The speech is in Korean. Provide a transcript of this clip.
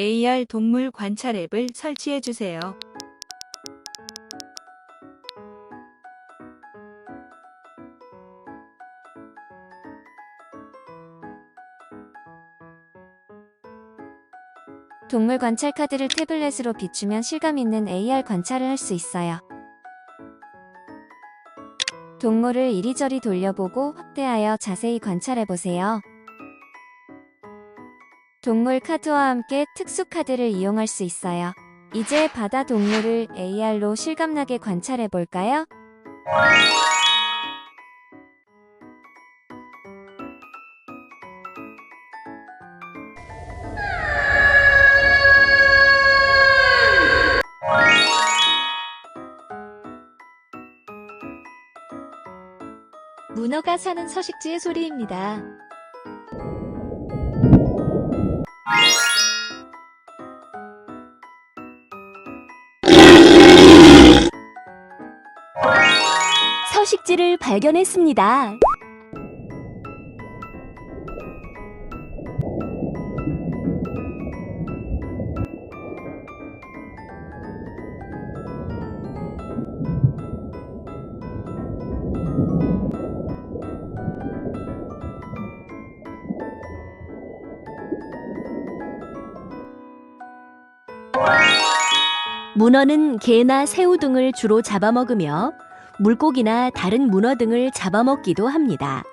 AR 동물 관찰 앱을 설치해 주세요. 동물 관찰 카드를 태블릿으로 비추면 실감 있는 AR 관찰을 할 수 있어요. 동물을 이리저리 돌려보고 확대하여 자세히 관찰해 보세요. 동물 카드와 함께 특수 카드를 이용할 수 있어요. 이제 바다 동물을 AR로 실감나게 관찰해 볼까요? 문어가 사는 서식지의 소리입니다. 서식지를 발견했습니다. 문어는 개나 새우 등을 주로 잡아먹으며 물고기나 다른 문어 등을 잡아먹기도 합니다.